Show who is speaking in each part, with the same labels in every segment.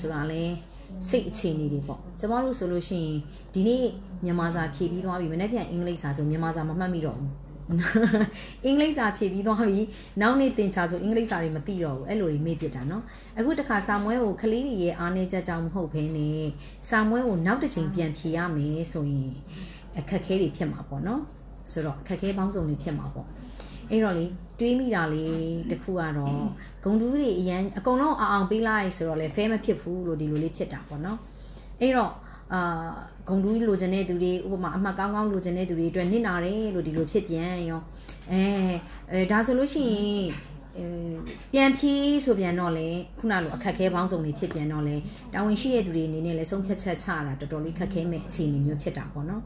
Speaker 1: ဆိုတာလဲစိတ်အခြေအနေတွေပေါ့ကျမတို့ဆိုလို့ရှိရင်ဒီနေ့မြန်မာစာဖြည့်ပြီးသွားပြီမနေ့ပြန်အင်္ဂလိပ်စာဆိုမြန်မာစာမမှတ်မိတော့ဘူးအင်္ဂလိပ်စာဖြည့်ပြီးသွားပြီနောက်နေ့သင်ချာဆိုအင်္ဂလိပ်စာတွေမသိတော့ဘူးအဲ့လိုတွေမေ့ပြစ်တာเนาะအခုတခါစာမွဲကိုကလေးတွေရဲ့အားနေချက်ကြောင့်မဟုတ်ဘဲနဲ့စာမွဲကိုနောက်တစ်ချိန်ပြန်ဖြည့်ရမယ်ဆိုရင်အခက်အခဲတွေဖြစ်မှာပေါ့เนาะဆိုတော့အခက်အခဲပေါင်းစုံတွေဖြစ်မှာပေါ့အဲ့တော့လေ တွေးမိတာလေးတစ်ခုကတော့ဂုံတူးတွေအရန်အကုန်လုံးအောင်အောင်ပေးလိုက်ဆိုတော့လေဖဲမဖြစ်ဘူးလို့ဒီလိုလေးဖြစ်တာပေါ့နော်အဲ့တော့အာဂုံတူးလိုချင်တဲ့သူတွေဥပမာအမှတ်ကောင်းကောင်းလိုချင်တဲ့သူတွေအတွက်နစ်နာတယ်လို့ဒီလိုဖြစ်ပြန်ရောအဲအဲဒါဆိုလို့ရှိရင်အဲ ပြန်ဖြေးဆိုပြန်တော့လေခုနလိုအခက်ခဲပေါင်းစုံတွေဖြစ်ပြန်တော့လေတာဝန်ရှိတဲ့သူတွေအနေနဲ့လည်းဆုံးဖြတ်ချက်ချတာတော်တော်လေးခက်ခဲမဲ့အခြေအနေမျိုးဖြစ်တာပေါ့နော်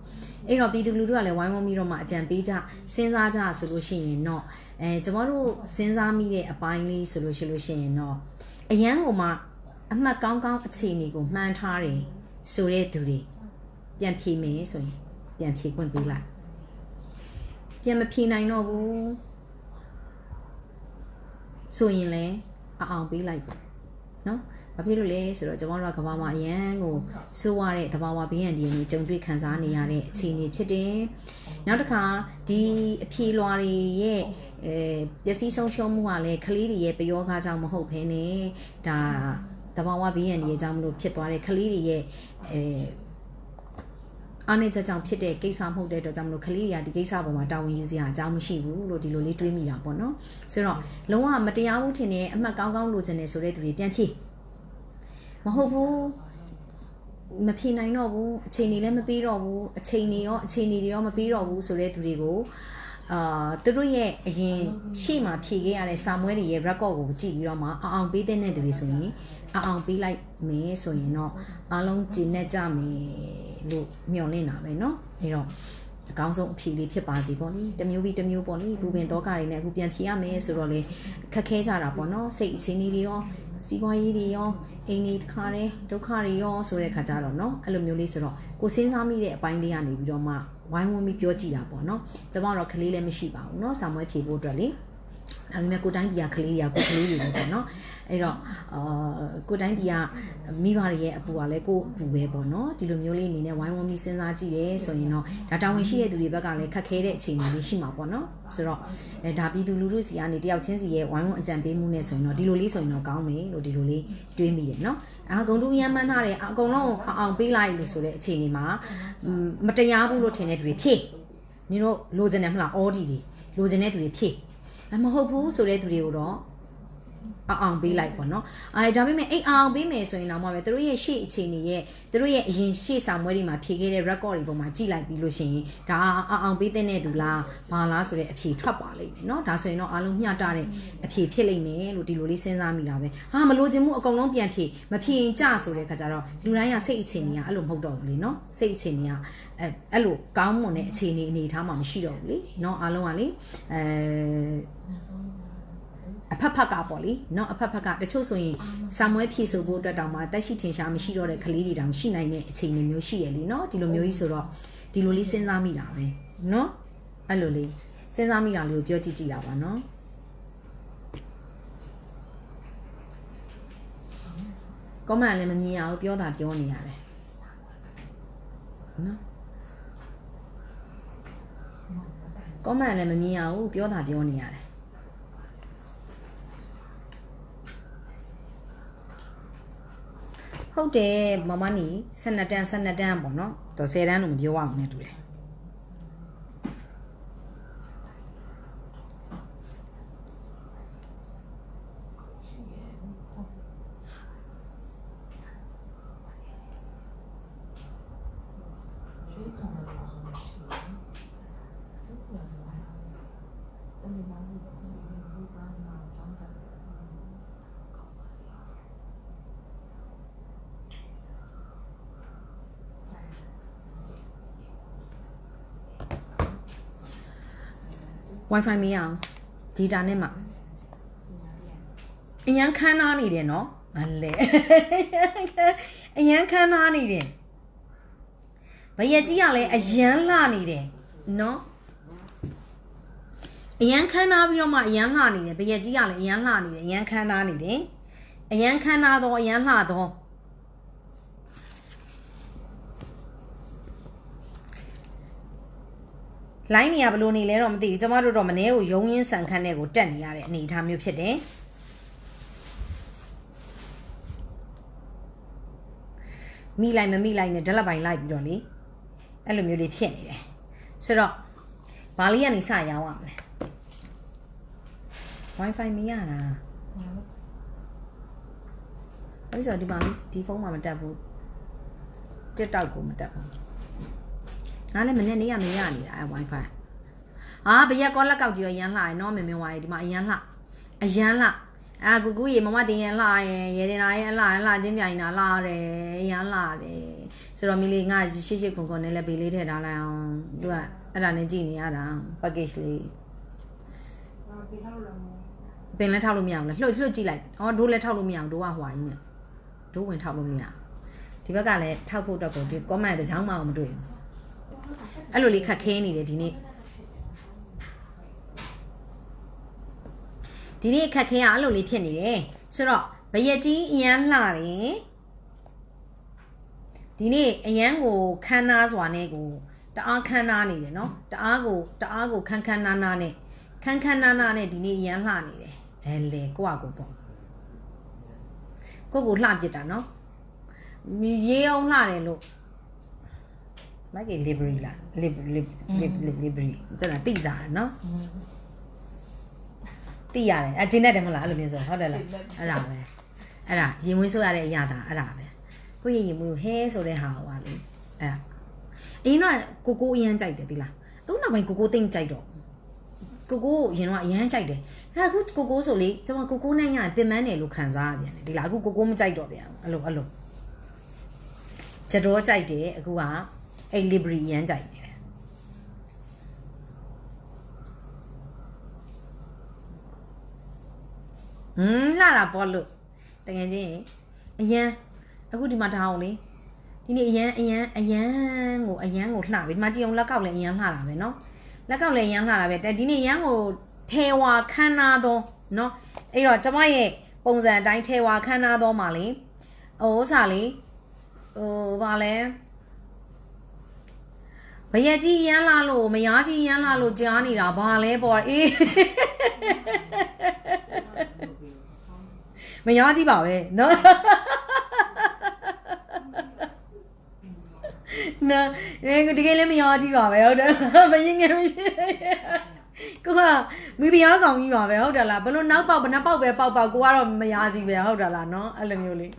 Speaker 1: အဲ့တော့ပြည်သူလူထုကလည်းဝိုင်းဝန်းပြီးတော့မှအကြံပေးကြစဉ်းစားကြဆိုလို့ရှိရင်တော့အဲကျမတို့စဉ်းစားမိတဲ့အပိုင်းလေးဆိုလို့ရှိလို့ရှိရင်တော့အရန်ကိုမှအမှတ်ကောင်းကောင်းအခြေအနေကိုမှန်းထားတယ်ဆိုတဲ့သူတွေပြန်ဖြေမယ်ဆိုရင်ပြန်ဖြေခွင့်ပေးလိုက်ပြန်မဖြေနိုင်တော့ဘူး ဆိုရင်လည်းအအောင်ပေးလိုက်ပေါ့နော်ဘာဖြစ်လို့လဲဆိုတော့ကျွန်တော်တို့ကကဘာမှာအရန်ကိုစိုးရတဲ့တဘာဝဘေးရန်ဒီကိုကြုံတွေ့ခံစားနေရတဲ့အခြေအနေဖြစ်တယ်။နောက်တစ်ခါဒီအဖြေလွှာတွေရဲ့အဲပျက်စီးဆုံးရှုံးမှုကလည်းကလေးတွေရဲ့ပယောဂါကြောင့်မဟုတ်ဘဲနဲ့ဒါတဘာဝဘေးရန်ဒီရဲ့ကြောင့်မလို့ဖြစ်သွားတဲ့ကလေးတွေရဲ့အဲ အားနေချက်ကြောင့်ဖြစ်တဲ့ကိစ္စမဟုတ်တဲ့အတွက်ကြောင့်မလို့ကလေးတွေကဒီကိစ္စပေါ်မှာတာဝန်ယူစရာအကြောင်းမရှိဘူးလို့ဒီလိုလေးတွေးမိတာပေါ့နော်ဆိုတော့လုံးဝမတရားဘူးထင်တဲ့အမှတ်ကောင်းကောင်းလိုချင်တယ်ဆိုတဲ့သူတွေပြန်ဖြည့်မဟုတ်ဘူးမဖြေနိုင်တော့ဘူးအချိန်တွေလည်းမပေးတော့ဘူးအချိန်တွေရောအချိန်တွေရောမပေးတော့ဘူးဆိုတဲ့သူတွေကိုအာသူတို့ရဲ့အရင်ရှေ့မှာဖြေခဲ့ရတဲ့စာမွဲတွေရဲ့ record ကိုကြည့်ပြီးတော့မှအအောင်ပေးတဲ့သူတွေဆိုရင် အအောင်ပေးလိုက်မယ်ဆိုရင်တော့အားလုံးကျင့်နေကြမယ်လို့မျှော်လင့်တာပဲเนาะအဲတော့အကောင်းဆုံးအဖြေလေးဖြစ်ပါစေပေါ့လေတမျိုးပြီးတမျိုးပေါ့လေဘူပင်တော့ကတွေနဲ့အခုပြန်ဖြေရမယ်ဆိုတော့လေခက်ခဲကြတာပေါ့နော်စိတ်အခြေအနေတွေရောစီးပွားရေးတွေရောအိမ်ကြီးတခါတည်းဒုက္ခတွေရောဆိုတဲ့ခါကြတော့เนาะအဲ့လိုမျိုးလေးဆိုတော့ကိုစဉ်းစားမိတဲ့အပိုင်းလေးကနေပြီးတော့မှဝိုင်းဝန်းပြီးပြောကြည့်တာပေါ့နော်ကျွန်မတော့ကလေးလည်းမရှိပါဘူးเนาะဆာမွဲဖြေဖို့အတွက်လေဒါပေမဲ့ကိုတိုင်းပြည်ကကလေးတွေကကိုကလေးတွေပေါ့နော် အဲ့တော့အာကိုတိုင်းပြည်ကမိဘတွေရဲ့အပူကလည်းကိုအပူပဲပေါ့နော်ဒီလိုမျိုးလေးအနေနဲ့ဝိုင်းဝန်းပြီးစဉ်းစားကြည့်ရဲဆိုရင်တော့ဒါတာဝန်ရှိတဲ့သူတွေဘက်ကလည်းခက်ခဲတဲ့အခြေအနေလေးရှိမှာပေါ့နော်ဆိုတော့အဲဒါပြည်သူလူထုစီကနေတယောက်ချင်းစီရဲ့ဝိုင်းဝန်းအကြံပေးမှုနဲ့ဆိုရင်တော့ဒီလိုလေးဆိုရင်တော့ကောင်းမယ်လို့ဒီလိုလေးတွေးမိတယ်နော်အာဂုံတူရမ်းမှန်းထားတယ်အကုန်လုံးအောင်ပေးလိုက်လို့ဆိုတဲ့အခြေအနေမှာမတရားဘူးလို့ထင်တဲ့သူတွေဖြည့်နင်တို့လိုချင်တယ်မလားအော်ဒီတွေလိုချင်တဲ့သူတွေဖြည့်မဟုတ်ဘူးဆိုတဲ့သူတွေကိုတော့ အောင်အောင်ပေးလိုက်ပေါ့နော်အဲဒါပေမဲ့အိမ်အောင်ပေးမယ်ဆိုရင်တော့မှပဲသူတို့ရဲ့ရှေ့အခြေအနေရဲ့သူတို့ရဲ့အရင်ရှေ့စာမွေးတွေမှာဖြည့်ခဲ့တဲ့ record တွေပေါ်မှာကြည့်လိုက်ပြီးလို့ရှိရင်ဒါအောင်အောင်ပေးတဲ့သူလားဘာလားဆိုတဲ့အဖြေထွက်ပါလိမ့်မယ်နော်ဒါဆိုရင်တော့အားလုံးမျှတတဲ့အဖြေဖြစ်လိမ့်မယ်လို့ဒီလိုလေးစဉ်းစားမိတာပဲဟာမလို့ခြင်းမှုအကုန်လုံးပြန်ဖြည့်မဖြည့်ရင်ကြဆိုတဲ့ခါကျတော့လူတိုင်းကစိတ်အခြေအနေကအဲ့လိုမဟုတ်တော့ဘူးလေနော်စိတ်အခြေအနေကအဲအဲ့လိုကောင်းမွန်တဲ့အခြေအနေအနေထားမှမရှိတော့ဘူးလေနော်အားလုံးကလေအဲ အဖက်ဖက်ကပေါ့လေနော်အဖက်ဖက်ကတချို့ဆိုရင်စာမွဲဖြည့်ဆိုဖို့အတွက်တောင်မှတက်ရှိထင်ရှားမရှိတော့တဲ့ကလေးတွေတောင်ရှိနိုင်တဲ့အခြေအနေမျိုးရှိရလေနော်ဒီလိုမျိုးကြီးဆိုတော့ဒီလိုလေးစဉ်းစားမိတာပဲနော်အဲ့လိုလေးစဉ်းစားမိတာလေးကိုပြောကြည့်ကြည့်တာပါနော်ကောင်းမှလည်းမမြင်ရဘူးပြောတာပြောနေရတယ်နော်ကောင်းမှလည်းမမြင်ရဘူးပြောတာပြောနေရတယ် ဟုတ်တယ်မမနီ12တန်း12တန်းပေါ့နော်တော့10တန်းလို့မပြောရအောင်နဲ့တူတယ်။ Wi-Fi မရအောင် data နဲ့မှအရန်ခန်းနာနေတယ်နော်မလဲအရန်ခန်းနာနေတယ်ဘယက်ကြီးကလည်းအရန်လှနေတယ်နော်အရန်ခန်းနာပြီးတော့မှအရန်လှနေတယ်ဘယက်ကြီးကလည်းအရန်လှနေတယ်အရန်ခန်းနာနေတယ်အရန်ခန်းနာတော့အရန်လှတော့ လိုင်းနေရဘလို့နေလဲတော့မသိဘူးကျမတို့တော့မနေ့ကိုရုံရင်းဆန်ခန်းတဲ့ကိုတက်နေရတဲ့အနေအထားမျိုးဖြစ်တယ်မိလိုက်မမိလိုက်နဲ့ဓလက်ပိုင်လိုက်ပြီးတော့လေအဲ့လိုမျိုးလေးဖြစ်နေတယ်ဆိုတော့ဘာလေးကနေစရောင်းရမလဲ Wi-Fi မရတာအဲ့ဆိုဒီမှာလေဒီဖုန်းမှာမတက်ဘူး TikTok ကိုမတက်ဘူး ငါလည်းမနေ့နေ့ကမရနေတာအဲ wifi အာဘရက်ကောလက်ကောက်ကြီးရောရမ်းလှရယ်နော်မင်မင်ဝါရီဒီမှာအရန်လှအရန်လှအာကူကူရေမမတင်ရန်လှရယ်ရေတင်လာရန်လှရန်လှချင်းပြိုင်တာလှတယ်ရမ်းလှတယ်ဆိုတော့မီလေးငါရှေ့ရှေ့ကွန်ကွန်နဲ့လည်းပေးလေးထည့်ထားလိုက်အောင်သူကအဲ့ဒါနဲ့ကြည့်နေရတာ package လေးပင်လည်းထောက်လို့မရဘူးလားလှုပ်လှုပ်ကြည့်လိုက်အော်ဒိုးလည်းထောက်လို့မရဘူးဒိုးကဟွာကြီးနဲ့ဒိုးဝင်ထောက်လို့မရဘူးဒီဘက်ကလည်းထောက်ဖို့တော့ကိုဒီ comment တစ်ချောင်းမှမတွေ့ဘူး အဲ့လိုလေးခက်ခဲနေတယ်ဒီနေ့ဒီနေ့ခက်ခဲကအဲ့လိုလေးဖြစ်နေတယ်ဆိုတော့ဘရက်ကြီးအရန်လှတယ်ဒီနေ့အရန်ကိုခန်းနာစွာနဲ့ကိုတအားခန်းနာနေတယ်နော်တအားကိုတအားကိုခန်းခန်းနာနာနဲ့ခန်းခန်းနာနာနဲ့ဒီနေ့အရန်လှနေတယ်အဲလေကိုကကိုပေါ့ကိုကိုလှပြစ်တာနော်ရေအောင်လှတယ်လို့ မိုက်က library လား library library တော်တာတိတာနော်တိရတယ်အကျင်းနဲ့တယ်မဟုတ်လားအဲ့လိုမျိုးဆိုဟုတ်တယ်လားအဲ့ဒါပဲအဲ့ဒါရင်မွေးဆိုရတဲ့အရာဒါအဲ့ဒါပဲကိုရင်ရင်မွေးဟဲဆိုတဲ့ဟာဟွာလေအဲ့ဒါအရင်တော့ကိုကိုအရန်ကြိုက်တယ်ဒီလားအခုနောက်ပိုင်းကိုကိုသိမ့်ကြိုက်တော့ကိုကိုရင်တော့အရန်ကြိုက်တယ်အဲ့အခုကိုကိုဆိုလေကျွန်မကိုကိုနိုင်ရပင်မတယ်လို့ခံစားရပြန်တယ်ဒီလားအခုကိုကိုမကြိုက်တော့ပြန်အဲ့လိုအဲ့လိုချက်တော့ကြိုက်တယ်အခုက အဲ့ library ရမ်းကြိုက်နေတယ်ဟမ်လာတာပေါ့လို့တကယ်ချင်းအရန်အခုဒီမှာတအောင်လေဒီနေ့အရန်အရန်အရန်ကိုအရန်ကိုလှပြီဒီမှာကြည့်အောင်လက်ကောက်လည်းအရန်လှတာပဲเนาะလက်ကောက်လည်းအရန်လှတာပဲแต่ဒီနေ့ရန်ကိုထေဝါခန်းနာတော့เนาะအဲ့တော့ကျမရဲ့ပုံစံအတိုင်းထေဝါခန်းနာတော့မှာလေဟိုဥစားလေဟိုဗာလဲ ဘရက်ကြီးရမ်းလာလို့မယားကြီးရမ်းလာလို့ကြားနေတာဘာလဲပေါ့အေးမယားကြီးပါပဲနော်နော်အဲတကယ်လည်းမယားကြီးပါပဲဟုတ်တယ်မရင်ငယ်မရှိကိုကမိဖုရားကောင်ကြီးပါပဲဟုတ်တယ်လားဘလို့နောက်ပေါက်ဘယ်နှပေါက်ပဲပေါက်ပေါက်ကိုကတော့မယားကြီးပဲဟုတ်တယ်လားနော်အဲ့လိုမျိုးလေး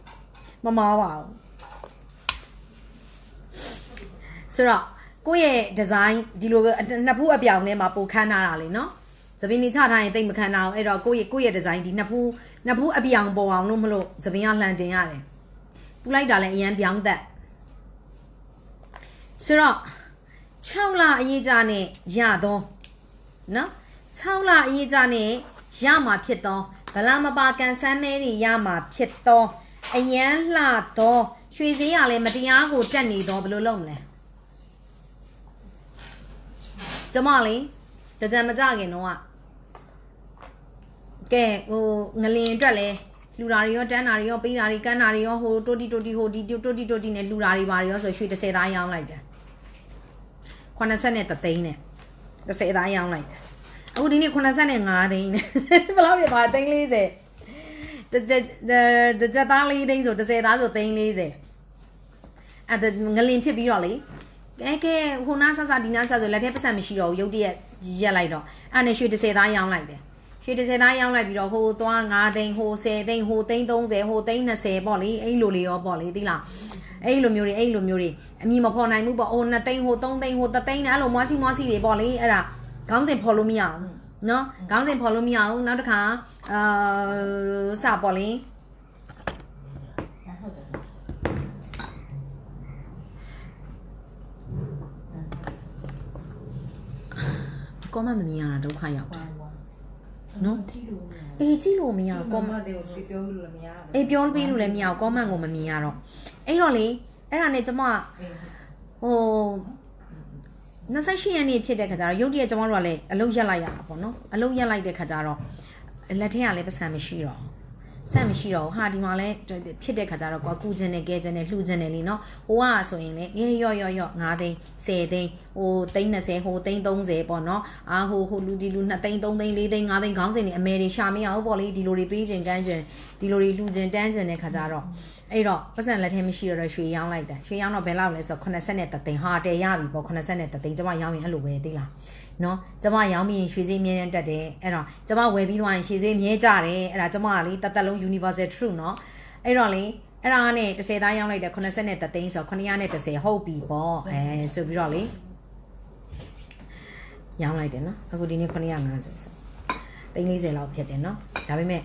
Speaker 1: မမားပါဘူးဆိုတော့ ကိုယ့်ရဲ့ဒီဇိုင်းဒီလိုပဲနှစ်ဖူးအပြောင်ထဲမှာပိုခန်းထားတာလေနော်သပင်းနေချထားရင်တိတ်မခန်းထားအောင်အဲ့တော့ကိုယ့်ရဲ့ကိုယ့်ရဲ့ဒီဇိုင်းဒီနှစ်ဖူးနှစ်ဖူးအပြောင်ပေါ်အောင်လို့မလို့သပင်းကလှန်တင်ရတယ်ပူလိုက်တာလည်းအရန်ပြောင်းသက်ဆိုတော့6လအရေးကြနဲ့ရတော့နော်6လအရေးကြနဲ့ရမှာဖြစ်တော့ဗလာမပါကန်ဆန်းမဲတွေရမှာဖြစ်တော့အရန်လှတော့ရွှေစည်းရလည်းမတရားကိုတက်နေတော့ဘယ်လိုလုပ်မလဲ ကျမလေးတကြံမကြခင်တော့ကဲဟိုငလင်အတွက်လဲလူတာတွေရောတန်းတာတွေရောပေးတာတွေကန်းတာတွေရောဟိုတိုတီတိုတီဟိုဒီတိုတီတိုတီနဲ့လူတာတွေပါတွေရောဆိုရွှေ30သားရောင်းလိုက်တယ်80နဲ့တသိန်းနဲ့30သားရောင်းလိုက်တယ်အခုဒီနေ့85သိန်းနဲ့ဘယ်လောက်ပြသွားသိန်း40တကြတကြသားလေးသိန်းဆို30သားဆိုသိန်း40အဲ့ဒါငလင်ဖြစ်ပြီးတော့လေ ကဲကဲဟိုနာဆဆဒီနာဆဆိုလက်ထဲပတ်စံမရှိတော့ဘူးရုတ်တရက်ရက်လိုက်တော့အဲ့နဲ့ရွှေ30သားရောင်းလိုက်တယ်ရွှေ30သားရောင်းလိုက်ပြီးတော့ဟိုသွား9သိန်းဟို10သိန်းဟိုသိန်း30ဟိုသိန်း20ပေါ့လေအဲ့လိုလေးရောပေါ့လေသိလားအဲ့လိုမျိုးတွေအဲ့လိုမျိုးတွေအမိမဖော်နိုင်ဘူးပေါ့ဟို2သိန်းဟို3သိန်းဟို3သိန်းနဲ့အဲ့လိုမွားစီမွားစီတွေပေါ့လေအဲ့ဒါခေါင်းစဉ်ဖော်လို့မရအောင်နော်ခေါင်းစဉ်ဖော်လို့မရအောင်နောက်တစ်ခါအာစပေါ့လေ ကောမမမြင်ရတာဒုက္ခရောက်တယ်နော်အေးကြည့်လို့မရဘူးကောမ
Speaker 2: တွေကိုပြောလို့လည်းမရဘူး
Speaker 1: အေးပြောပေးလို့လည်းမရဘူးကောမန့်ကိုမမြင်ရတော့အဲ့တော့လေအဲ့ဒါနဲ့ကျမဟို28ရက်နေ့ဖြစ်တဲ့ခါကျတော့ရုတ်တရက်ကျမတို့ကလည်းအလုပ်ရက်လိုက်ရတာပေါ့နော်အလုပ်ရက်လိုက်တဲ့ခါကျတော့လက်ထက်ကလည်းပတ်စံမရှိတော့ စက်မရှိတော့ဘူးဟာဒီမှာလဲဖြစ်တဲ့ခါကျတော့ကွာကူခြင်းနဲ့ကဲခြင်းနဲ့လှူခြင်းနဲ့လीနော်ဟိုကဆိုရင်လေအေးရော့ရော့ရော့9သိန်း10သိန်းဟိုသိန်း20ဟိုသိန်း30ပေါ့နော်အာဟိုဟိုလူဒီလူ2သိန်း3သိန်း4သိန်း5သိန်းခေါင်းစဉ်တွေအမဲတွေရှာမရအောင်ပေါ့လေဒီလိုတွေပေးခြင်းကမ်းခြင်းဒီလိုတွေလှူခြင်းတန်းခြင်းတဲ့ခါကျတော့အဲ့တော့ပတ်စံလက်ထဲမရှိတော့ရွှေရောင်းလိုက်တယ်ရွှေရောင်းတော့ဘယ်လောက်လဲဆိုတော့80နဲ့သိန်းဟာတယ်ရပြီပေါ့80နဲ့သိန်းကျမရောင်းရင်အဲ့လိုပဲသိလား နော်ကျမရောင်းပြီးရင်ရွှေစည်းမြဲတမ်းတက်တယ်အဲ့တော့ကျမဝယ်ပြီးသွားရင်ရွှေစည်းမြဲကြတယ်အဲ့ဒါကျမကလေတသက်လုံး universal true နော်အဲ့တော့လေအဲ့ဒါနဲ့30သားရောင်းလိုက်တယ်80နဲ့သိန်းဆိုတော့930ဟုတ်ပြီပေါ့အဲဆိုပြီးတော့လေရောင်းလိုက်တယ်နော်အခုဒီနေ့950ဆိုသိန်း40လောက်ဖြစ်တယ်နော်ဒါပေမဲ့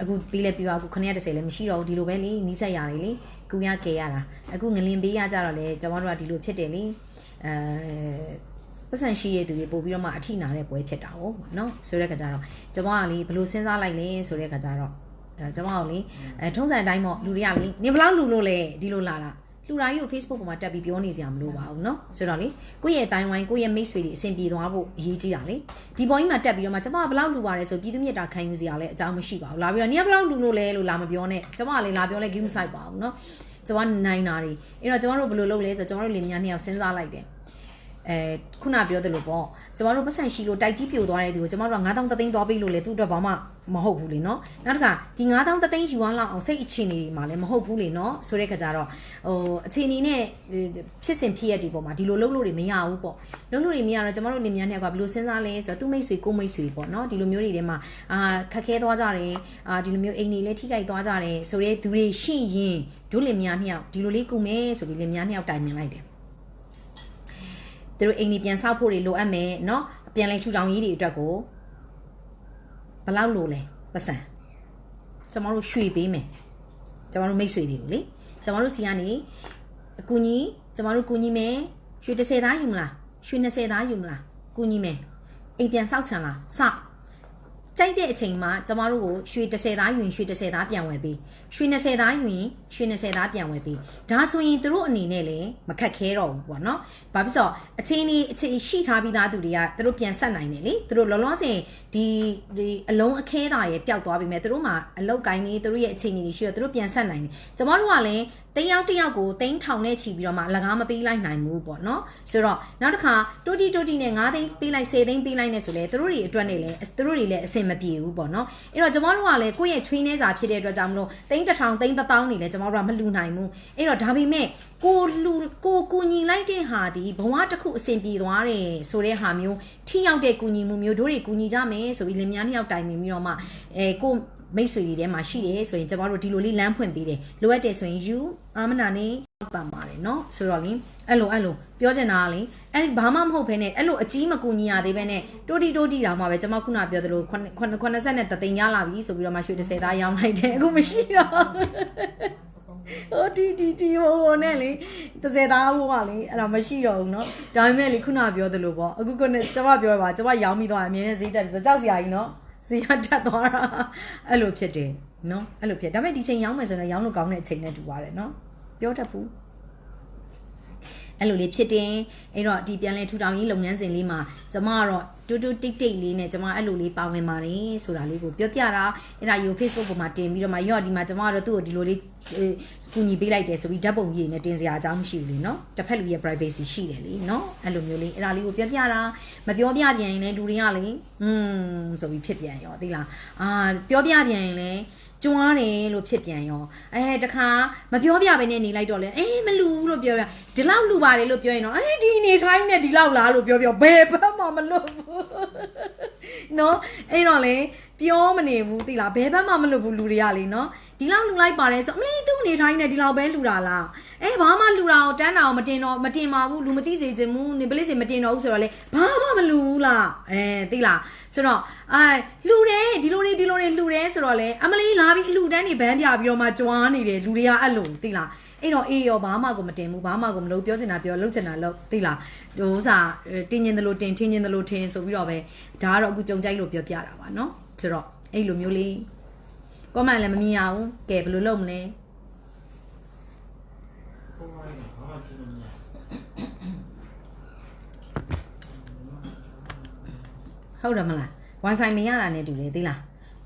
Speaker 1: အခုပြီးလဲပြီးတော့အခု930လည်းမရှိတော့ဘူးဒီလိုပဲလေနီးစက်ရတယ်လေကူရကေရတာအခုငလင်ပေးရကြတော့လေကျမတို့ကဒီလိုဖြစ်တယ်လေအဲ ပတ်စံရှိရတဲ့သူတွေပို့ပြီးတော့မှအထိနာတဲ့ပွဲဖြစ်တာဟုတ်เนาะဆိုတဲ့ခါကျတော့ကျမကလေဘယ်လိုစဉ်းစားလိုက်လဲဆိုတဲ့ခါကျတော့အဲကျမကလေအဲထုံးစံအတိုင်းပေါ့လူတွေကလေနေဘလောက်လူလို့လဲဒီလိုလာတာလူတိုင်းကို Facebook ပေါ်မှာတက်ပြီးပြောနေစရာမလိုပါဘူးเนาะဆိုတော့လေကိုယ့်ရဲ့အတိုင်းဝိုင်းကိုယ့်ရဲ့မိတ်ဆွေတွေအဆင်ပြေသွားဖို့အရေးကြီးတာလေဒီပေါ်ကြီးမှာတက်ပြီးတော့မှကျမကဘလောက်လူပါတယ်ဆိုပြည်သူမြတ်တာခံယူစရာလည်းအကြောင်းမရှိပါဘူးလာပြီးတော့နေဘလောက်လူလို့လဲလို့လာမပြောနဲ့ကျမကလေလာပြောလဲ game site ပါဘူးเนาะကျမနိုင်တာတွေအဲ့တော့ကျမတို့ဘယ်လိုလုပ်လဲဆိုတော့ကျမတို့လင်မယားနှစ်ယောက်စဉ်းစားလိုက်တယ် အဲခုနပြောသလိုပေါ့ကျမတို့ပတ်စံရှိလို့တိုက်ကြီးပြိုသွားတဲ့သူကိုကျမတို့က9000တသိန်းသွားပေးလို့လေသူ့အတွက်ဘာမှမဟုတ်ဘူးလေနော်နောက်တစ်ခါဒီ9000တသိန်းယူအောင်လောက်အောင်စိတ်အခြေအနေတွေမှာလည်းမဟုတ်ဘူးလေနော်ဆိုတဲ့ခါကျတော့ဟိုအခြေအနေနဲ့ဖြစ်စဉ်ဖြစ်ရတဲ့ပုံမှာဒီလိုလုပ်လို့တွေမရဘူးပေါ့လုပ်လို့တွေမရတော့ကျမတို့နေများနေကဘယ်လိုစဉ်းစားလဲဆိုတော့သူ့မိတ်ဆွေကိုမိတ်ဆွေပေါ့နော်ဒီလိုမျိုးတွေထဲမှာအာခက်ခဲသွားကြတယ်အာဒီလိုမျိုးအိမ်တွေလည်းထိခိုက်သွားကြတယ်ဆိုတဲ့သူတွေရှိရင်ဒုလင်များနှစ်ယောက်ဒီလိုလေးကုမယ်ဆိုပြီးလင်များနှစ်ယောက်တိုင်ပင်လိုက်တယ် သူတို့အိမ်ကြီးပြန်ဆောက်ဖို့တွေလိုအပ်မယ်เนาะပြန်လဲထူထောင်ရေးတွေအတွက်ကိုဘယ်လောက်လိုလဲပတ်စံကျမတို့ရွှေပေးမယ်ကျမတို့မိတ်ဆွေတွေကိုလေကျမတို့စီကနေအကူကြီးကျမတို့ကူညီမယ်ရွှေ30သားယူမလားရွှေ20သားယူမလားကူညီမယ်အိမ်ပြန်ဆောက်ချင်လားဆောက် ကြိုက်တဲ့အချိန်မှာကျမတို့ကိုရွှေ30သားယူရင်ရွှေ30သားပြန်ဝယ်ပေးရွှေ20သားယူရင်ရွှေ20သားပြန်ဝယ်ပေးဒါဆိုရင်သူတို့အနေနဲ့လည်းမခက်ခဲတော့ဘူးပေါ့နော်ဘာဖြစ်လို့အချင်းကြီးအချင်းရှိထားပြီးသားသူတွေကသူတို့ပြန်ဆက်နိုင်တယ်လေသူတို့လောလောဆယ်ဒီဒီအလုံးအခဲတာရဲ့ပျောက်သွားပြီမဲ့သူတို့မှာအလောက်ကိုင်းနေသူတို့ရဲ့အခြေအနေတွေရှိတော့သူတို့ပြန်ဆက်နိုင်တယ်ကျမတို့ကလည်း တင်းယောက်တစ်ယောက်ကိုတင်းထောင်နဲ့ချီပြီးတော့မှအလကားမပေးလိုက်နိုင်ဘူးပေါ့နော်ဆိုတော့နောက်တစ်ခါတိုတီတိုတီနဲ့9သိန်းပေးလိုက်10သိန်းပေးလိုက်နဲ့ဆိုလဲသူတို့တွေအတွက်နဲ့လည်းသူတို့တွေလည်းအဆင်မပြေဘူးပေါ့နော်အဲ့တော့ကျမတို့ကလည်းကိုယ့်ရဲ့ချွေးနှဲစာဖြစ်တဲ့အတွက်ကြောင့်မလို့တင်းတစ်ထောင်တင်းတစ်သောင်းနေလဲကျမတို့ကမလူနိုင်ဘူးအဲ့တော့ဒါပေမဲ့ကိုလူကိုကူညီလိုက်တဲ့ဟာဒီဘဝတစ်ခုအဆင်ပြေသွားတယ်ဆိုတဲ့ဟာမျိုးထိရောက်တဲ့ကူညီမှုမျိုးတို့တွေကူညီကြမယ်ဆိုပြီးလင်မယားနှစ်ယောက်တိုင်ပင်ပြီးတော့မှအဲကို မိတ်ဆွေတွေထဲမှာရှိတယ်ဆိုရင်ကျမတို့ဒီလိုလေးလမ်းဖွင့်ပေးတယ်လိုအပ်တယ်ဆိုရင်ယူအာမနာနဲ့ပန်ပါတယ်เนาะဆိုတော့လေအဲ့လိုအဲ့လိုပြောချင်တာကလေအဲ့ဘာမှမဟုတ်ဘဲနဲ့အဲ့လိုအကြီးမကူညီရသေးဘဲနဲ့တိုးတီတိုးတီတောင်မှပဲကျမခုနပြောသလို80နဲ့တသိန်းရလာပြီဆိုပြီးတော့မှရွှေ30သားရောင်းလိုက်တယ်အခုမရှိတော့ဟိုတီတီတီဟိုဟိုနဲ့လေ30သားဟိုကလေအဲ့ဒါမရှိတော့ဘူးเนาะဒါပေမဲ့လေခုနပြောသလိုပေါ့အခုခုနဲ့ကျမပြောရပါကျမရောင်းပြီးသွားအမြင်နဲ့ဈေးတက်တယ်ကြောက်စရာကြီးเนาะ ဈေးကတက်သွားတာအဲ့လိုဖြစ်တယ်နော်အဲ့လိုဖြစ်ဒါပေမဲ့ဒီချိန်ရောင်းမယ်ဆိုရင်ရောင်းလို့ကောင်းတဲ့အချိန်နဲ့တူပါတယ်နော်ပြောတတ်ဘူးအဲ့လိုလေးဖြစ်တင်အဲ့တော့ဒီပြန်လဲထူထောင်ရေးလုပ်ငန်းစဉ်လေးမှာကျမကတော့ တူတူတိတ်တိတ်လေးနဲ့ကျမအဲ့လိုလေးပါဝင်ပါတယ်ဆိုတာလေးကိုပြောပြတာအဲ့ဒါယူ Facebook ပေါ်မှာတင်ပြီးတော့မှရော့ဒီမှာကျမကတော့သူ့ကိုဒီလိုလေးကူညီပေးလိုက်တယ်ဆိုပြီးဓာတ်ပုံကြီးနဲ့တင်စရာအကြောင်းမရှိဘူးလေနော်တစ်ဖက်လူရဲ့ privacy ရှိတယ်လေနော်အဲ့လိုမျိုးလေးအဲ့ဒါလေးကိုပြောပြတာမပြောပြပြန်ရင်လည်းလူတွေကလေอืมဆိုပြီးဖြစ်ပြန်ရောသိလားအာပြောပြပြန်ရင်လည်း ကျွမ်းတယ်လို့ဖြစ်ပြန်ရောအဲတခါမပြောပြဘဲနဲ့နေလိုက်တော့လဲအေးမလူလို့ပြောပြဒီလောက်လူပါတယ်လို့ပြောရင်တော့အေးဒီနေခိုင်းနဲ့ဒီလောက်လားလို့ပြောပြောဘယ်ဘက်မှမလွတ်ဘူးနော်အဲ့တော့လေပြောမနေဘူးသိလားဘယ်ဘက်မှမလွတ်ဘူးလူတွေကလေနော် ဒီလောက်လူလိုက်ပါတယ်ဆိုအမလေးသူ့နေထိုင်းနေဒီလောက်ပဲလူတာလားအဲဘာမှလူတာကိုတန်းတာကိုမတင်တော့မတင်ပါဘူးလူမသိစေချင်ဘူးနေပလိစေမတင်တော့ဘူးဆိုတော့လေဘာမှမလူဘူးလားအဲသိလားဆိုတော့အဲလူတယ်ဒီလိုတွေဒီလိုတွေလူတယ်ဆိုတော့လေအမလေးလာပြီးလူတန်းနေဘန်းပြပြီးတော့မှကြွားနေတယ်လူတွေကအဲ့လိုသိလားအဲ့တော့အေးရောဘာမှကိုမတင်ဘူးဘာမှကိုမလုပ်ပြောချင်တာပြောလုပ်ချင်တာလုပ်သိလားဟိုဥစားတင်းကျင်တယ်လို့တင်ထင်းကျင်တယ်လို့ထင်းဆိုပြီးတော့ပဲဒါကတော့အခုကြုံကြိုက်လို့ပြောပြတာပါเนาะဆိုတော့အဲ့လိုမျိုးလေး ကောမန်လည်းမမြင်ရဘူးကဲဘယ်လိုလုပ်မလဲဟုတ်တယ်မလား wifi မရတာနဲ့တူတယ်သိလား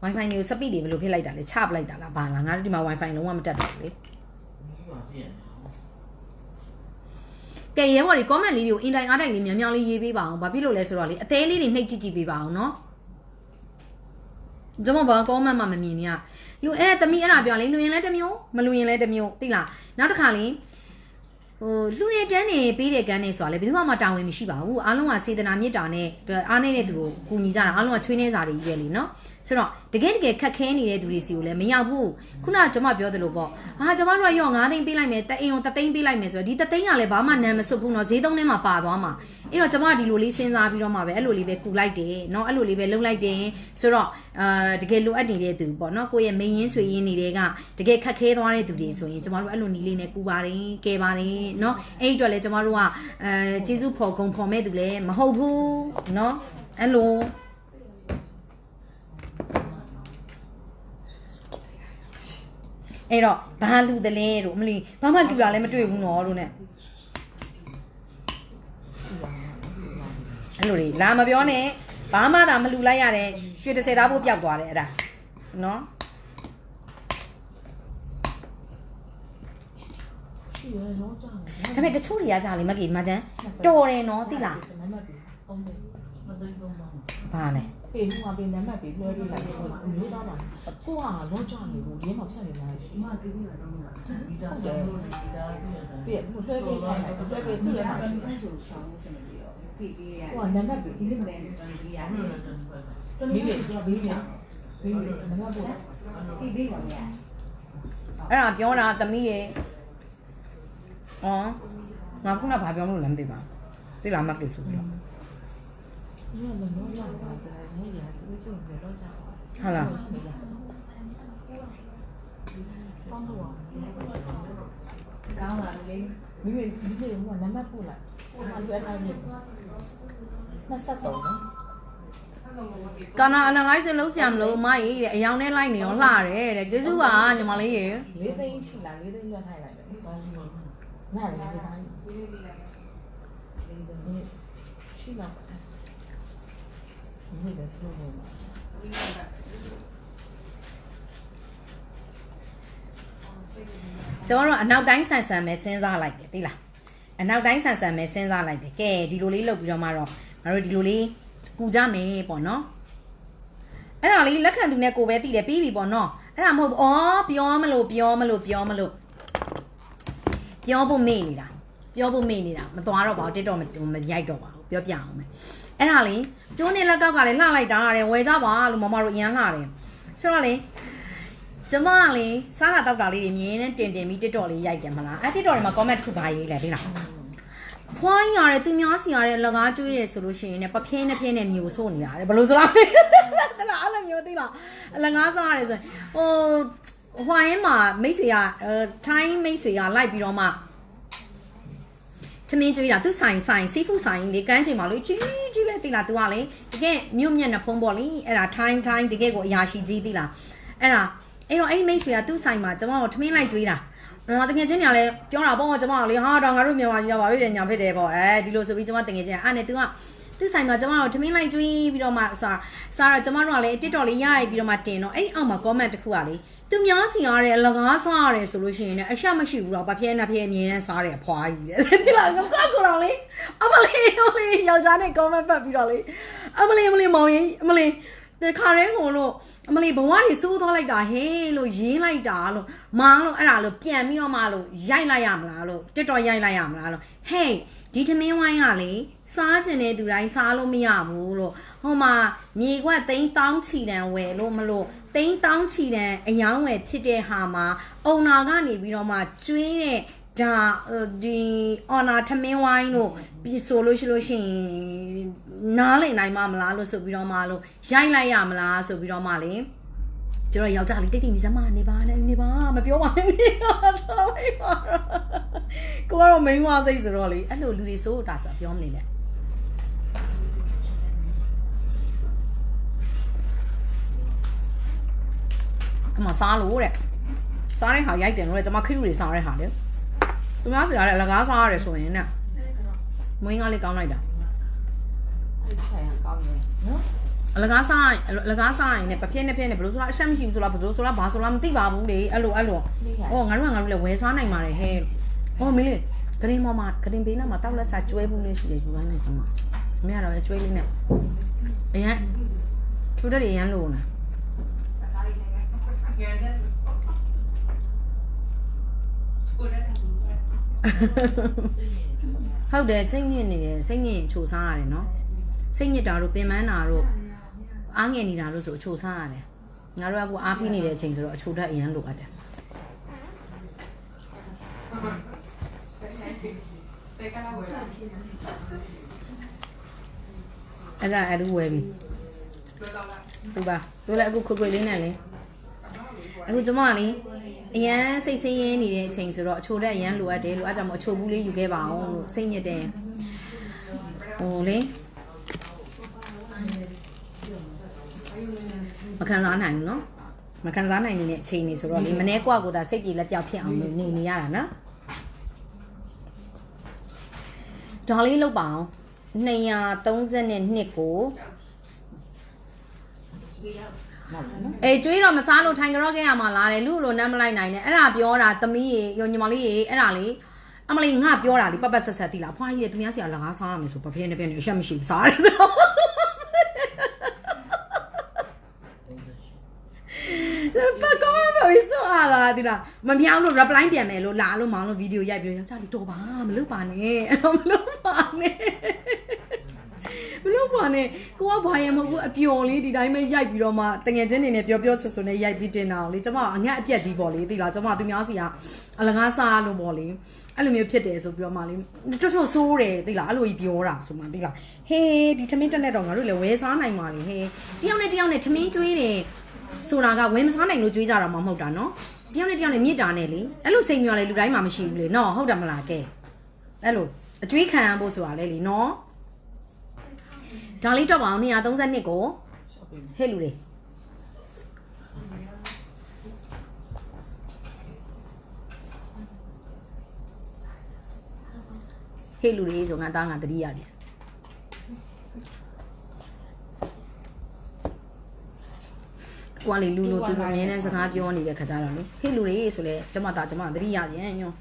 Speaker 1: wifi တွေကို speed တွေဘယ်လိုဖြစ်လိုက်တာလဲချပလိုက်တာလားဘာလားငါတို့ဒီမှာ wifi လုံးဝမတက်ဘူးလေကဲရဲဘော်ဒီ comment လေးတွေကို in တိုင်းအားတိုင်းလေးများများလေးရေးပေးပါအောင်ဘာဖြစ်လို့လဲဆိုတော့လေအသေးလေးတွေနှိပ်ကြည့်ကြည့်ပေးပါအောင်နော် ကျွန်မဘာ comment မှမမြင်နေရလူအဲ့တမီးအဲ့ဒါပြောလေလူရင်လဲတစ်မျိုးမလူရင်လဲတစ်မျိုးသိလားနောက်တစ်ခါလေးဟိုလူနေတန်းနေပေးတဲ့ကန်းနေဆိုတာလေဘယ်သူမှမတာဝန်မရှိပါဘူးအားလုံးကစေတနာမေတ္တာနဲ့အားနေတဲ့သူကိုကူညီကြတာအားလုံးကချွေးနေစာတွေကြီးပဲလीเนาะ ဆိုတော့တကယ်တကယ်ခက်ခဲနေတဲ့သူတွေစီကိုလည်းမရောက်ဘူးခုနကကျွန်မပြောသလိုပေါ့အာကျွန်မတို့ကရော့9သိန်းပေးလိုက်မယ်တအိမ်ကို3သိန်းပေးလိုက်မယ်ဆိုတော့ဒီ3သိန်းကလည်းဘာမှနာမစွတ်ဘူးเนาะဈေးသုံးထဲမှာပါသွားမှာအဲ့တော့ကျွန်မဒီလိုလေးစဉ်းစားပြီးတော့မှပဲအဲ့လိုလေးပဲကူလိုက်တယ်เนาะအဲ့လိုလေးပဲလုံလိုက်တယ်ဆိုတော့အာတကယ်လိုအပ်နေတဲ့သူပေါ့เนาะကိုယ့်ရဲ့မိန်ရင်းဆွေရင်းနေတဲ့ကတကယ်ခက်ခဲသွားတဲ့သူတွေဆိုရင်ကျွန်မတို့အဲ့လိုနီးလေးနဲ့ကူပါတယ်ကဲပါတယ်เนาะအဲ့ဒီအတွက်လည်းကျွန်မတို့ကအဲကျေးဇူးဖော်ဂုံဖော်မဲ့သူလည်းမဟုတ်ဘူးเนาะအဲ့လို အဲ့တော့ဘာလူတလဲတို့မလီဘာမှလူတာလည်းမတွေ့ဘူးနော်တို့ ਨੇ အဲ့လိုလေလာမပြောနဲ့ဘာမှသာမလူလိုက်ရတဲ့ရွှေ30သားဖို့ပျောက်သွားတယ်အဲ့ဒါနော်
Speaker 2: ရှိရတော့ကြောက်တယ်
Speaker 1: ဒါပေမဲ့တချို့တွေကကြာလေမကေမကျန်တော်တယ်နော်သိလား
Speaker 2: နံပါတ်ပြီးသုံးတယ်မသိတော့မှ
Speaker 1: ဘာလဲ
Speaker 2: ပေဟိုကပေနံပါတ်ပြီးလွှဲပြီးလိုက်တယ်မျိုးသားပါကိုကတော့ကြောက်နေဘူးရင်းမဆက်နေတာရှိ
Speaker 3: မကဘူးတော့မှာဒီဒါဆောင်းလို့ဒီဒါပြီးတော့
Speaker 2: ပြည့်လွှဲပြီးထိုင်တယ်လွှဲပြီးသူ့လည်းမှာရှိ
Speaker 3: အဲ့ဆိုဆောင်းစနေပြီးတော့ဖိပြီးရ
Speaker 2: ကိုကနံပါတ်ပြီးဒီလိုပဲ
Speaker 3: ဒီရ
Speaker 2: ဒီလိုကဘေးရဘေးနံပါတ်ပို့
Speaker 3: ဖိပြီးပါမယ်
Speaker 1: အဲ့ဒါပြောတာသမီးရေဩငါခုနဘာပြောလို့လဲမသိပါဘူးသိလားမကေဆိုပြီးတော့
Speaker 2: ဒီလည်းတော့
Speaker 1: ဟုတ်လား
Speaker 2: ပေါင်းတော့
Speaker 3: ကောင်းလာလေ
Speaker 2: မိမိဒီလိုကနံပါတ်ပို့လိုက်ဟိုမှာလွှဲတိုင်းနေ23နော်
Speaker 1: ကာနာအလန်လိုက်စင်လုံးဆရာမလို့မကြီးတဲ့အယောင်နဲ့လိုက်နေရောလှတယ်တဲ့ကျေးဇူးပါညီမလေးရေ
Speaker 2: လေးသိန်းရှိလားလေးသိန်းလွှဲထိုင်လိုက်တယ်ဘာလို့နားလေလေးတိုင်း ရှိလားဒီလိုဆိုတော့
Speaker 1: ကျွန်တော်တို့အနောက်တိုင်းဆန်ဆန်ပဲစဉ်းစားလိုက်တယ်သိလားအနောက်တိုင်းဆန်ဆန်ပဲစဉ်းစားလိုက်တယ်ကဲဒီလိုလေးလုပ်ပြီးတော့မှတော့ငါတို့ဒီလိုလေးကူကြမယ်ပေါ့နော်အဲ့ဒါလေးလက်ခံသူနဲ့ကိုပဲတည်တယ်ပြီးပြီပေါ့နော်အဲ့ဒါမဟုတ်ဘူးအော်ပြောမလို့ပြောမလို့ပြောမလို့ပြောဖို့မေ့နေတာပြောဖို့မေ့နေတာမသွားတော့ပါဘူးတစ်တော့မမရိုက်တော့ပါဘူး ပြောပြအောင်မယ်အဲ့ဒါလေးကျိုးနေလက်ကောက်ကလည်းလှလိုက်တာတဲ့ဝယ်ကြပါလို့မမတို့အရန်လှတယ်ဆိုတော့လေကျမကလေစားတာတောက်တာလေးတွေမြင်းနဲ့တင်တင်ပြီး TikTok လေးရိုက်တယ်မလားအဲ TikTok တွေမှာ comment တစ်ခုပါရေးလဲသိလားခွိုင်းရတယ်သူများစီရတဲ့လကားကျွေးတယ်ဆိုလို့ရှိရင်လည်းပပြင်းနဲ့ပြင်းနဲ့မျိုးဆို့နေတာတဲ့ဘယ်လိုဆိုလားတလားအဲ့လိုမျိုးသိလားလကားစားရတယ်ဆိုရင်ဟိုဟွာရင်မှာမိတ်ဆွေကအဲထိုင်းမိတ်ဆွေကလိုက်ပြီးတော့မှ သမင်းကျွေးတာသူဆိုင်ဆိုင်စီဖူဆိုင်လေကန်းချိန်မှာလေကြီးကြီးပဲသိလား तू ကလေတကယ်မြို့မျက်နှာဖုံးပေါ့လေအဲ့ဒါထိုင်းထိုင်းတကယ်ကိုအရာရှိကြီးသိလားအဲ့ဒါအဲ့တော့အဲ့ဒီမိတ်ဆွေကသူ့ဆိုင်မှာကျမတို့ထမင်းလိုက်ကျွေးတာအော်တကယ်ချင်းညာလဲပြောတာပေါ့ကျမကလေဟာတော့ငါတို့မြန်မာကြီးကပါပြီညာဖြစ်တယ်ပေါ့အဲဒီလိုဆိုပြီးကျမတကယ်ချင်းအဲ့နဲ့ तू ကသူ့ဆိုင်မှာကျမတို့ထမင်းလိုက်ကျွေးပြီးတော့မှစားစားတော့ကျမတို့ကလေ TikTok လေးရရပြီးတော့မှတင်တော့အဲ့ဒီအောက်မှာ comment တစ်ခုကလေ သူများစီရတဲ့အလကားစားရတယ်ဆိုလို့ရှိရင်လည်းအရှက်မရှိဘူးတော့ဘာဖြစ်နေဖြစ်အမြင်နဲ့စားတယ်အဖွားကြီးတဲ့ဒီလားကောက်ကောက်တော့လေအမလေးဟိုလေယောက်ျားနဲ့ comment ပတ်ပြီးတော့လေအမလေးအမလေးမောင်ရင်အမလေးတခါရဲဟိုလို့အမလေးဘဝတွေစိုးသွားလိုက်တာဟေးလို့ရင်းလိုက်တာလို့မောင်လို့အဲ့ဒါလို့ပြန်ပြီးတော့မှလို့ရိုက်လိုက်ရမလားလို့တက်တော်ရိုက်လိုက်ရမလားလို့ဟေး ဒီထမင်းဝိုင်းကလေစားကျင်တဲ့သူတိုင်းစားလို့မရဘူးလို့ဟိုမှာမြေကွက်သိန်းတောင်းချီတန်ဝယ်လို့မလို့သိန်းတောင်းချီတန်အယောင်းဝယ်ဖြစ်တဲ့ဟာမှာအုံနာကနေပြီးတော့မှကျွေးတဲ့ဒါဒီအော်နာထမင်းဝိုင်းလို့ပြီးဆိုလို့ရှိလို့ရှိရင်နားလည်နိုင်မှာမလားလို့ဆိုပြီးတော့မှလို့ရိုက်လိုက်ရမလားဆိုပြီးတော့မှလေ ပြောတော့ယောက်ျားလေးတိတ်တိတ်နေစမ်းမနေပါနဲ့နေပါမပြောပါနဲ့နေပါတော့လိုက်ပါကိုကတော့မိန်းမစိတ်ဆိုတော့လေအဲ့လိုလူတွေစိုးတာဆိုပြောမနေနဲ့အမစားလို့တဲ့စားတဲ့ဟာရိုက်တယ်လို့တဲ့ကျွန်မခိရုတွေစားတဲ့ဟာလေသူများစီရတယ်အလကားစားရတယ်ဆိုရင်နဲ့မွေးငါလေးကောင်းလိုက်တာ
Speaker 2: အဲ့ထိုင်ကောင်းတယ်နော်
Speaker 1: အလကားစားရင်အလကားစားရင်လည်းပပြည့်နဲ့ပြည့်နဲ့ဘယ်လိုဆိုလားအရှက်မရှိဘူးဆိုလားဘယ်လိုဆိုလားဘာဆိုလားမသိပါဘူးလေအဲ့လိုအဲ့လိုဟောငါတို့ကငါတို့လည်းဝယ်စားနိုင်ပါတယ်ဟဲ့ဟောမင်းလေးဂရင်မော်မှာဂရင်ဘေးနားမှာတောက်လက်စားကျွဲဘူးလေးရှိတယ်ယူခိုင်းမယ်ဆိုမှာမင်းကတော့ကျွဲလေးနဲ့အရင်ထူတဲ့ရန်လို့နာဟုတ်တယ်စိတ်ညစ်နေတယ်စိတ်ညစ်ချိုစားရတယ်နော်စိတ်ညစ်တာတို့ပင်ပန်းတာတို့ အားငယ်နေတာတို့ဆိုအချိုစားရတယ်ငါတို့ကအခုအားပြီးနေတဲ့အချိန်ဆိုတော့အချိုဓာတ်အရန်လိုအပ်တယ်အဲ့ဒါအဲ့ဒါဝယ်ပြီသူပါသူလည်းအခုခွေခွေလေးနဲ့လေအခုကျမကလေအရန်စိတ်ဆင်းရဲနေတဲ့အချိန်ဆိုတော့အချိုဓာတ်အရန်လိုအပ်တယ်လို့အားကြောင့်မို့အချိုဘူးလေးယူခဲ့ပါအောင်လို့စိတ်ညစ်တယ်ဟိုလေ မခံစားနိုင်ဘူးเนาะမခံစားနိုင်နေတဲ့အချိန်နေဆိုတော့လေမနေ့ကွာကိုသာစိတ်ပြေလက်ပြောက်ဖြစ်အောင်လို့နေနေရတာနော်ဒေါ်လေးလောက်ပါအောင်232ကို
Speaker 2: နောက်နော်
Speaker 1: အေးကျွေးတော့မစားလို့ထိုင်ကြောခဲ့ရမှာလားတယ်လူလိုနမ်းမလိုက်နိုင်နဲ့အဲ့ဒါပြောတာသမီးရေရောညီမလေးရေအဲ့ဒါလေအမလေးငါပြောတာလေပတ်ပတ်ဆက်ဆက်တိလားဖွားကြီးရေသူများစီကလကားစားရမယ်ဆိုပပြင်းနဲ့ပြင်းနဲ့အရှက်မရှိဘူးစားတယ်ဆို အားလာဒီလားမမြောင်းလို့ reply ပြန်မယ်လို့လာလို့မောင်းလို့ဗီဒီယိုရိုက်ပြီးတော့ယောက်ျားလေးတော်ပါမလုပ်ပါနဲ့အဲ့တော့မလုပ်ပါနဲ့မလုပ်ပါနဲ့ကိုကဘာရင်မဟုတ်ဘူးအပျော်လေးဒီတိုင်းပဲရိုက်ပြီးတော့မှတငယ်ချင်းနေနဲ့ပြောပြောဆွဆွနဲ့ရိုက်ပြီးတင်တာကိုလေကျမအငတ်အပြက်ကြီးပေါ့လေဒီလားကျမသူများစီကအလကားစားလို့ပေါ့လေအဲ့လိုမျိုးဖြစ်တယ်ဆိုပြီးတော့မှလေတော်တော်ဆိုးတယ်ဒီလားအဲ့လိုကြီးပြောတာဆိုမှဒီလားဟေးဒီထမင်းတက်နဲ့တော့ငါတို့လည်းဝဲစားနိုင်ပါလေဟေးတယောက်နဲ့တယောက်နဲ့ထမင်းကျွေးတယ်ဆိုတာကဝဲမစားနိုင်လို့ကျွေးကြတာမှမဟုတ်တာနော် တယောက်နဲ့တယောက်နဲ့မြစ်တာနဲ့လေအဲ့လိုစိတ်မျောလေလူတိုင်းမှာမရှိဘူးလေနော်ဟုတ်တယ်မလားကဲအဲ့လိုအကျွေးခံရဖို့ဆိုတာလေလीနော်ဒါလေးတော့ပါအောင်232ကို
Speaker 2: ရှော့ပေး
Speaker 1: ဟဲ့လူတွေဟဲ့လူတွေဆိုငါသားငါတတိယပြန် ကွာလေလူလိုသူတို့အမြဲတမ်းစကားပြောနေတဲ့ခါကြတော့လေဟဲ့လူတွေဆိုလဲကျမသားကျမတတိယပြန်ညွန်း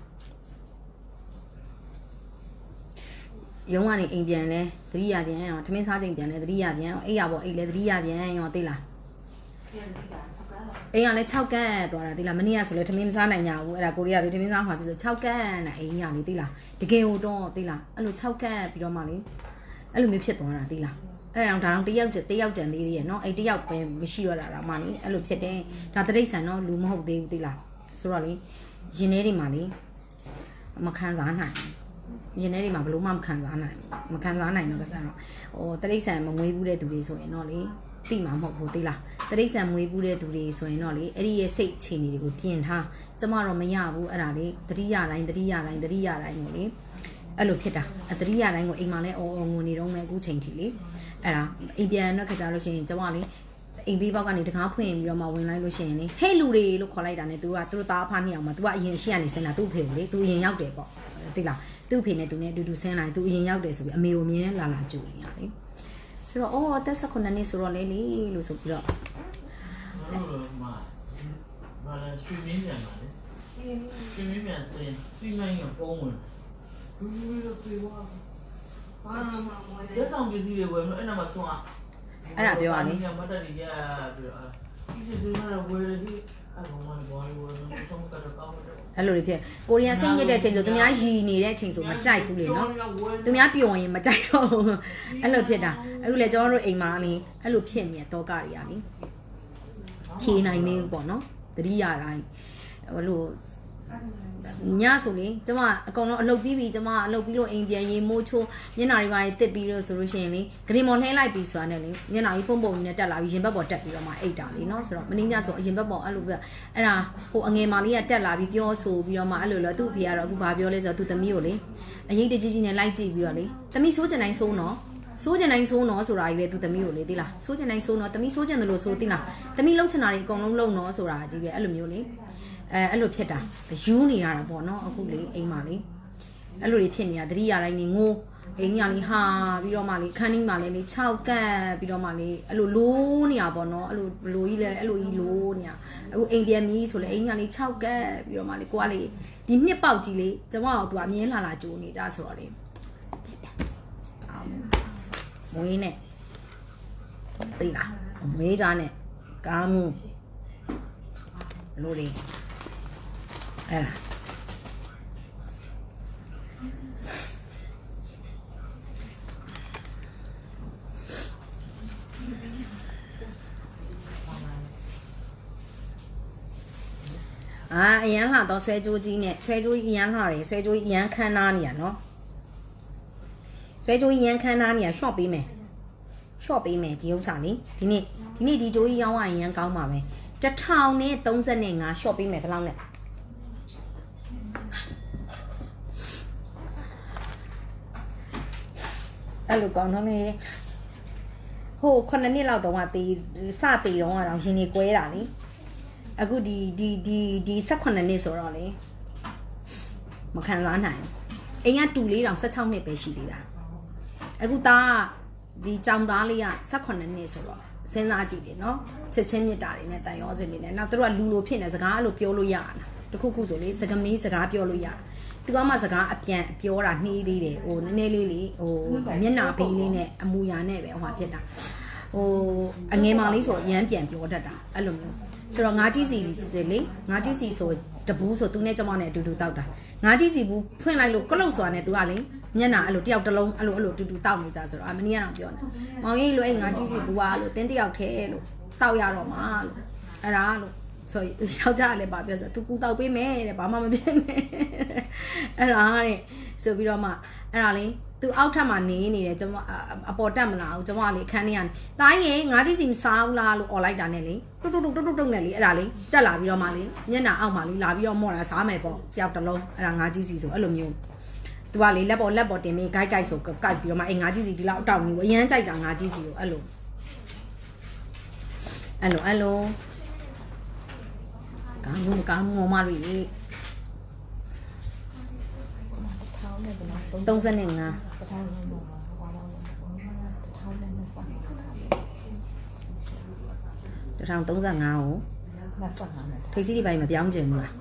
Speaker 1: ရုံးကနေအိမ်ပြန်လဲတတိယပြန်ရောထမင်းစားချိန်ပြန်လဲတတိယပြန်ရောအိပ်ရပေါ့အိပ်လဲတတိယပြန်ရောသိလားအိမ်ကလည်း6ကန်းသွားတာသိလားမနေ့ကဆိုလဲထမင်းမစားနိုင်ကြဘူးအဲ့ဒါကိုရီးယားလေးထမင်းစားမှာပြီဆို6ကန်းနဲ့အိမ်ကလေသိလားတကယ်ဟိုတော့သိလားအဲ့လို6ကန်းပြီးတော့မှလေအဲ့လိုမျိုးဖြစ်သွားတာသိလား အဲ့တော့ဒါတော့တယောက်တယောက်ကြံသေးသေးရနော်အဲ့တယောက်ပဲမရှိတော့တာတော့မှလေအဲ့လိုဖြစ်တယ်ဒါတရိတ်ဆန်တော့လူမဟုတ်သေးဘူးသိလားဆိုတော့လေရင်ထဲတွေမှာလေမခံစားနိုင်ရင်ထဲတွေမှာဘလို့မှမခံစားနိုင်မခံစားနိုင်တော့ကြတော့ဟိုတရိတ်ဆန်မငွေးဘူးတဲ့သူတွေဆိုရင်တော့လေသိမှာမဟုတ်ဘူးသိလားတရိတ်ဆန်မွေးဘူးတဲ့သူတွေဆိုရင်တော့လေအဲ့ဒီရဲ့စိတ်အခြေအနေတွေကိုပြင်ထားကျမတော့မရဘူးအဲ့ဒါလေတတိယတိုင်းတတိယတိုင်းတတိယတိုင်းကိုလေအဲ့လိုဖြစ်တာအတတိယတိုင်းကိုအိမ်မှာလဲအော်အော်ငုံနေတော့မယ်အခုချိန်ထိလေ အဲ့ဒါအိမ်ပြန်တော့ခကြလို့ရှိရင်ကျွန်မလေအိမ်ဘေးဘောက်ကနေတကားဖွင့်ပြီးတော့မှဝင်လိုက်လို့ရှိရင်လေဟဲ့လူတွေလို့ခေါ်လိုက်တာနဲ့သူကသူတို့သားအဖနှစ်ယောက်မှာသူကအရင်ရှိရနေစင်တာသူ့ဖေကိုလေသူအရင်ရောက်တယ်ပေါ့သိလားသူ့ဖေနဲ့သူနဲ့အတူတူဆင်းလာသူအရင်ရောက်တယ်ဆိုပြီးအမေကိုမြင်နဲ့လာလာကြိုနေရလေဆိုတော့အော်အသက်18နှစ်ဆိုတော့လေလေလို့ဆိုပြီးတော့
Speaker 3: မာမာချွေးမင်းပြန်ပါလေချွေးမင်းပြန်စင်စီလိုင်းကပုံဝင်ဘူးဘူးလို့ပြေသွား ဘာမှမဝင်တဲ့ဆောင်ပစ္စည်းတွေဝယ်မလို့အဲ့နာမှာဆွမ်း
Speaker 1: အဲ့ဒါပြောရလေ
Speaker 3: ညမတက်နေကြပြီးတော့ဒီစီစီကဝယ်တယ်ဒီအဲ့ကောင်မဘောဝယ်တော့ဆုံးကတော့ကောင်းတယ်
Speaker 1: အဲ့လိုတွေဖြစ်ကိုရီးယားစိတ်ညစ်တဲ့အချိန်ဆိုသူများရီနေတဲ့အချိန်ဆိုမကြိုက်ဘူးလေနော်သူများပျော်ရင်မကြိုက်တော့ဘူးအဲ့လိုဖြစ်တာအခုလေကျွန်တော်တို့အိမ်မှာလေအဲ့လိုဖြစ်နေတဲ့တောကတွေရာလေဖြေနိုင်နေဘူးပေါ့နော်တတိယတိုင်းဟိုလို ညဆိုလေကျမအကောင်လုံးအလုပ်ပြီးပြီကျမအလုပ်ပြီးလို့အိမ်ပြန်ရေးမိုးချိုးမျက်နှာတွေပါတစ်ပြီးတော့ဆိုလို့ရှိရင်လေဂရီမော်လှဲလိုက်ပြီးဆိုတာနဲ့လေမျက်နှာကြီးပုံပုံကြီးနဲ့တက်လာပြီးရင်ဘက်ပေါ်တက်ပြီးတော့မှအိတ်တာလေနော်ဆိုတော့မင်းညဆိုအရင်ဘက်ပေါ်အဲ့လိုပဲအဲ့ဒါဟိုအငယ်မလေးကတက်လာပြီးပြောဆိုပြီးတော့မှအဲ့လိုလောသူ့အဖေကတော့အခုဘာပြောလဲဆိုတော့သူ့သမီးကိုလေအရင်တကြီးကြီးနဲ့လိုက်ကြည့်ပြီးတော့လေသမီးစိုးကျင်တိုင်းစိုးနော်စိုးကျင်တိုင်းစိုးနော်ဆိုတာကြီးပဲသူသမီးကိုလေသိလားစိုးကျင်တိုင်းစိုးနော်သမီးစိုးကျင်တယ်လို့ဆိုသိလားသမီးလှုပ်ချင်တာတွေအကုန်လုံးလှုပ်နော်ဆိုတာကြီးပဲအဲ့လိုမျိုးလေ အဲအဲ့လိုဖြစ်တာယူနေရတာပေါ့နော်အခုလေအိမ်မှာလေအဲ့လိုတွေဖြစ်နေတာသတိရတိုင်းနေငိုအိမ်ညာလေးဟာပြီးတော့မှလေခန်းကြီးမှာလည်းလေ6ကတ်ပြီးတော့မှလေအဲ့လိုလိုးနေရပါတော့အဲ့လိုဘလိုကြီးလဲအဲ့လိုကြီးလိုးနေရအခုအိမ်ပြန်မီးဆိုလေအိမ်ညာလေး6ကတ်ပြီးတော့မှလေကိုကလေဒီနှစ်ပေါက်ကြီးလေကျမတို့သူကအမြင်လာလာကြိုးနေကြဆိုတော့လေဖြစ်တယ်ကောင်းမွေးနဲ့သိလားမွေးကြနဲ့ကားမှုလိုလေ အဲ့လားအာအရန်လှတော့ဆွဲကြိုးကြီးနဲ့ဆွဲကြိုးကြီးအရန်လှတယ်ဆွဲကြိုးကြီးအရန်ခန်းနာနေရနော်ဆွဲကြိုးကြီးအရန်ခန်းနာနေရ short ပေးမယ် short ပေးမယ်ဒီဥစ္စာလေးဒီနေ့ဒီနေ့ဒီကြိုးကြီးရောင်းရရင်အရန်ကောင်းပါမယ်1035 short ပေးမယ်ဘယ်လောက်နဲ့ အဲ့လိုကောင်းတော့လေဟိုခုနှစ်နှစ်လောက်တော့ကတေးစတေးတော့ကတော့ရှင်နေကွဲတာလေအခုဒီဒီဒီဒီ18နှစ်ဆိုတော့လေမခံစားနိုင်ဘူးအိမ်ကတူလေးတောင်16နှစ်ပဲရှိသေးတာအခုသားကဒီကြောင်သားလေးက18နှစ်ဆိုတော့စဉ်းစားကြည့်တယ်နော်ချက်ချင်းမြစ်တာတွေနဲ့တန်ရောစင်တွေနဲ့နောက်သူတို့ကလူလိုဖြစ်နေစကားအဲ့လိုပြောလို့ရတာတခုခုဆိုလေစကမေးစကားပြောလို့ရ သူကမှစကားအပြန်ပြောတာနှီးသေးတယ်ဟိုနည်းနည်းလေးလေဟိုမျက်နာဘေးလေးနဲ့အမူအရာနဲ့ပဲဟိုဟာဖြစ်တာဟိုအငယ်မလေးဆိုရမ်းပြန်ပြောတတ်တာအဲ့လိုမျိုးဆိုတော့ငါးကြီးစီစီလေငါးကြီးစီဆိုတဘူးဆိုသူနဲ့ကျမနဲ့အတူတူတောက်တာငါးကြီးစီဘူးဖွင့်လိုက်လို့ကလုတ်စွာနဲ့သူကလေမျက်နှာအဲ့လိုတယောက်တစ်လုံးအဲ့လိုအဲ့လိုအတူတူတောက်နေကြဆိုတော့အမနီကတော့ပြောနေမောင်ကြီးလို့အဲ့ငါးကြီးစီဘူးကလို့တင်းတယောက်ထဲလို့တောက်ရတော့မှာလို့အဲ့ဒါလို့ ဆိုယောက်ျားလည်းပါပြောဆိုသူကူတောက်ပေးမယ်တဲ့ဘာမှမဖြစ်နဲ့အဲ့ဒါတဲ့ဆိုပြီးတော့မှအဲ့ဒါလေသူအောက်ထပ်မှာနေနေတယ်ကျွန်မအပေါ်တက်မလာဘူးကျွန်မကလေအခန်းထဲကနေတားရင်ငါးကြီးစီမစားဘူးလားလို့អော်လိုက်တာနဲ့လေတွတ်တွတ်တွတ်တွတ်တွတ်နဲ့လေအဲ့ဒါလေတက်လာပြီးတော့မှလေမျက်နှာအောက်မှာလေလာပြီးတော့မော့တာစားမယ်ပေါ့တယောက်တစ်လုံးအဲ့ဒါငါးကြီးစီဆိုအဲ့လိုမျိုးသူကလေလက်ပေါ်လက်ပေါ်တင်ပြီးဂိုက်ဂိုက်ဆိုကိုက်ပြီးတော့မှအဲ့ငါးကြီးစီဒီလောက်အတောက်မျိုးအရန်ကြိုက်တာငါးကြီးစီကိုအဲ့လိုအဲ့လိုအဲ့လို ကာမှုကာမှုမမတွေ
Speaker 2: ထောင်းနဲ့ဘယ်လောက်
Speaker 1: 35
Speaker 2: တထောင်းနဲ့တော့ဟောတော့တထောင်းနဲ့နှစ်ဆက်နှစ်
Speaker 1: 1035ကို
Speaker 2: ဆက်ဟာနဲ့
Speaker 1: ထိပ်စီးဒီပိုင်းမပြောင်းကျင်ဘူးလား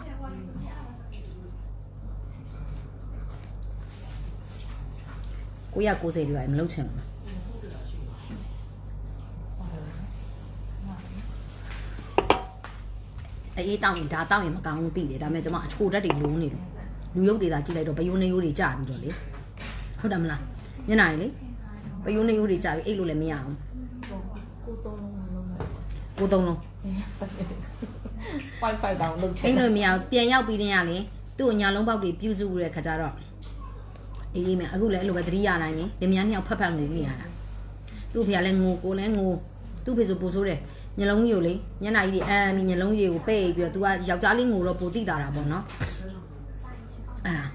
Speaker 1: 990ဒီပိုင်းမလုပ်ချင်ဘူးလား အေးတောင်းရင်ဒါတောင်းရင်မကောင်းဘူးသိတယ်ဒါပေမဲ့ကျွန်မအချိုတက်တွေလုံးနေတယ်လူရုပ်တွေသာကြည့်လိုက်တော့ဘယိုးနေရိုးတွေကြာပြီးတော့လေဟုတ်တယ်မလားညနေလေဘယိုးနေရိုးတွေကြာပြီးအိတ်လို့လည်းမရအောင်
Speaker 2: ကိုသုံးလုံးလုံးမယ်
Speaker 1: ကိုသုံးလုံး
Speaker 2: Wi-Fi တောင်လုပ်ချ
Speaker 1: အိ
Speaker 2: င်
Speaker 1: မ်လို့မရဘူးပြန်ရောက်ပြီးတဲ့ရလေသူ့ကိုညာလုံးပေါက်တွေပြူစုတဲ့ခါကျတော့အေးလေးမယ်အခုလည်းအဲ့လိုပဲသတိရနိုင်နေလင်မယားနှစ်ယောက်ဖက်ဖက်ငိုနေရတာသူ့ဖေကလည်းငိုကိုလည်းငိုသူ့ဖေဆိုပူဆိုးတယ် မျိုးလုံးကြီးကိုလေညနာကြီးတွေအမ်းပြီးမျိုးလုံးကြီးကိုပဲ့ပြီးတော့ तू ကယောက်ျားလေးငိုတော့ပိုတိတာတာပေါ့နော်အဲ့ဒါ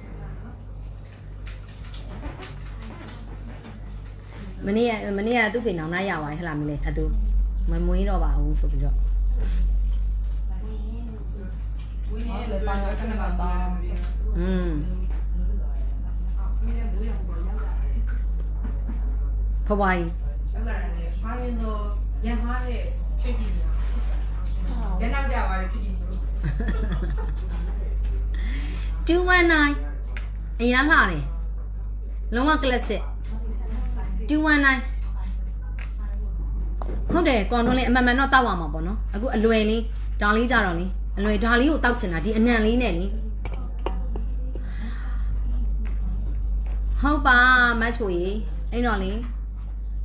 Speaker 1: မနေ့ကမနေ့ကသူ့ဖေနောင်နိုင်ရပါတယ်ဟဲ့လားမလဲအတူမမွေးတော့ပါဘူးဆိုပြီးတော့
Speaker 2: อืมဖဝိုင်းဆမ်းမ
Speaker 1: ရနေဖိုင်း
Speaker 4: တော့ရန်မားတဲ့ ခက်ကြီးလား။ရနောက်ကြပါလေခက်ကြီးလို့
Speaker 1: 219အရမ်းလှတယ်လုံးဝ classic 219ဟုတ်တယ်ကွန်တွန်းလေးအမှန်မှန်တော့တောက်ရမှာပေါ့နော်အခုအလွယ်လေးဒါလေးကြတော့လေအလွယ်ဒါလေးကိုတောက်ချင်တာဒီအနံလေးနဲ့လေဟုတ်ပါမချိုကြီးအဲ့တော့လေ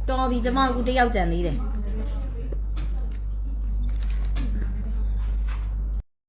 Speaker 1: တော်ပြီကျမအခုတယောက်ကြံသေးတယ်